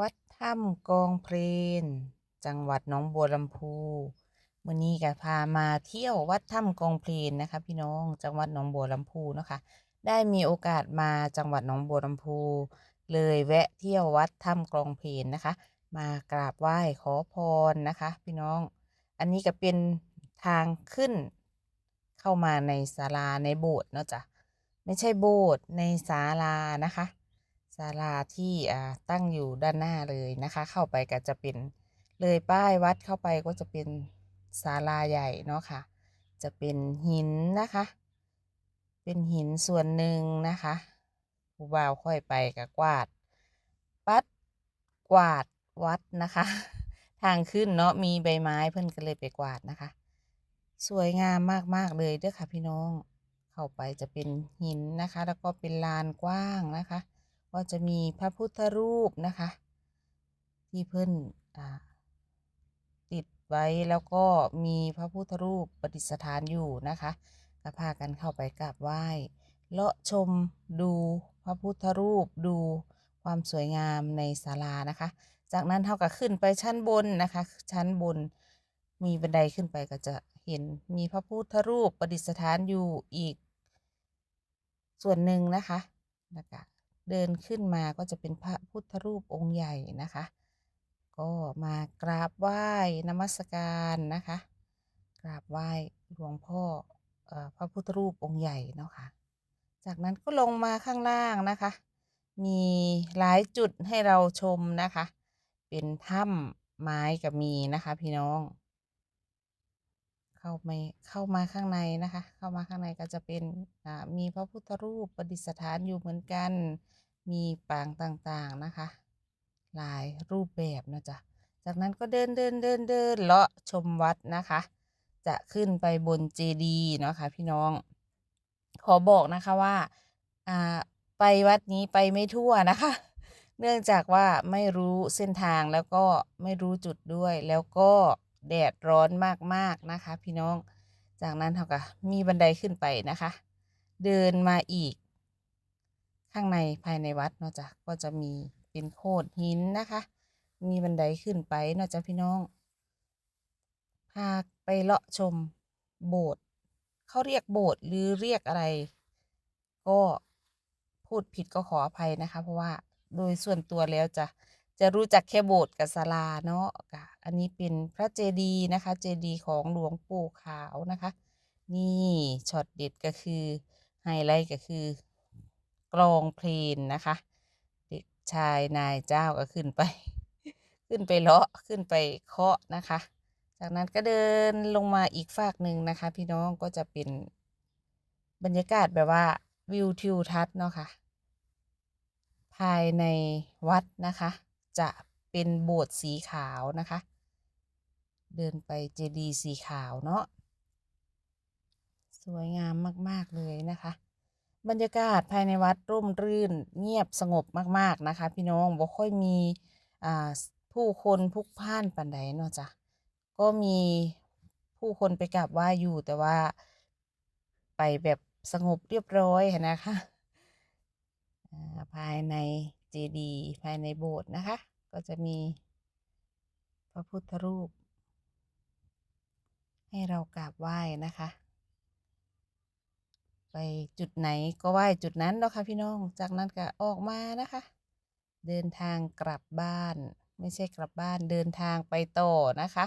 วัดถ้ำกองเพลน จังหวัดหนองบัวลำพูวันนี้ก็พามาเที่ยววัดถ้ำกองเพลนนะคะ พี่น้องจังหวัดหนองบัวลำพูนะคะ ได้มีโอกาสมาจังหวัดหนองบัวลำพู เลยแวะเที่ยววัดถ้ำกองเพลนนะคะ มากราบไหว้ขอพรนะคะ พี่น้อง อันนี้ก็เป็นทางขึ้น เข้ามาในศาลาในโบสถ์เนาะจ้ะไม่ใช่โบสถ์ในศาลานะคะ ศาลาที่อ่าตั้งอยู่ด้านหน้าเลยนะคะ เข้าไปก็จะเป็นเลยป้ายวัดเข้าไปก็จะเป็นศาลาใหญ่เนาะค่ะ จะเป็นหินนะคะ เป็นหินส่วนหนึ่งนะคะผู้บ่าวค่อยไปกับกวาด ปัดกวาดวัดนะคะ ทางขึ้นเนาะมีใบไม้เพิ่อนก็เลยไปกวาดนะคะ สวยงามมากๆเลยเด้อค่ะพี่น้อง เข้าไปจะเป็นหินนะคะ แล้วก็เป็นลานกว้างนะคะ ก็จะมีพระพุทธรูปนะคะ ที่เพิ่นอติดไว้แล้วก็มีพระพุทธรูปประดิษฐานอยู่นะคะก็พากันเข้าไปกราบไหว้เลาะชมดูพระพุทธรูปดูความสวยงามในศาลานะคะ จากนั้นเท่ากับขึ้นไปชั้นบนนะคะ ชั้นบนมีบันไดขึ้นไปก็จะเห็นมีพระพุทธรูปประดิษฐานอยู่อีกส่วนหนึ่งนะคะนะคะ เดินขึ้นมาก็จะเป็นพระพุทธรูปองค์ใหญ่นะคะ ก็มากราบไหว้นมัสการนะคะ กราบไหว้หลวงพ่อเออพระพุทธรูปองค์ใหญ่เนาะค่ะ จากนั้นก็ลงมาข้างล่างนะคะ มีหลายจุดให้เราชมนะคะ เป็นถ้ำไม้กับมีนะคะพี่น้อง เข้าไม่เข้ามาข้างในนะคะ เข้ามาข้างในก็จะเป็นมีพระพุทธรูปประดิษฐานอยู่เหมือนกัน มีปางต่างๆนะคะ หลายรูปแบบนะจ๊ะจากนั้นก็เดินเดินเดินเดินเลาะชมวัดนะคะ จะขึ้นไปบนเจดีย์เนาะค่ะพี่น้อง ขอบอกนะคะว่าไปวัดนี้ไปไม่ทั่วนะคะ เนื่องจากว่าไม่รู้เส้นทางแล้วก็ไม่รู้จุดด้วยแล้วก็ แดดร้อนมากๆนะคะ พี่น้อง จากนั้นเขาก็มีบันไดขึ้นไปนะคะ เดินมาอีก ข้างในภายในวัดเนาะจ้ะก็จะมีเป็นโขดหินนะคะ มีบันไดขึ้นไปเนาะจ้ะพี่น้อง พาไปเลาะชมโบสถ์เขาเรียกโบสถ์หรือเรียกอะไร ก็พูดผิดก็ขออภัยนะคะ เพราะว่าโดยส่วนตัวแล้วจะ จะรู้จักแค่โบสถ์กับศาลาเนาะกะอันนี้เป็นพระเจดีย์นะคะ เจดีย์ของหลวงปู่ขาวนะคะ นี่ช็อตเด็ดก็คือไฮไลท์ก็คือกลองเพลงนะคะ เด็กชายนายเจ้าก็ขึ้นไป ขึ้นไปเลาะขึ้นไปเคาะนะคะ จากนั้นก็เดินลงมาอีกฝากหนึ่งนะคะ พี่น้องก็จะเป็นบรรยากาศแบบว่าวิวทิวทัศน์เนาะค่ะภายในวัดนะคะ จะเป็นโบสถ์สีขาวนะคะ เดินไปเจดีย์สีขาวเนาะสวยงามมาก ๆ เลยนะคะ บรรยากาศภายในวัดร่มรื่นเงียบสงบมาก ๆ นะคะ พี่น้องบ่ค่อยมีผู้คนพุกพล่านปานใดเนาะจ้ะก็มีผู้คนไปกราบไหว้อยู่แต่ว่าไปแบบสงบเรียบร้อยนะคะภายใน เจดีย์ภายในโบสถ์นะคะ ก็จะมีพระพุทธรูป ให้เรากราบไหว้นะคะ ไปจุดไหนก็ไหว้จุดนั้นนะค่ะพี่น้อง จากนั้นก็ออกมานะคะ เดินทางกลับบ้าน ไม่ใช่กลับบ้านเดินทางไปต่อนะคะ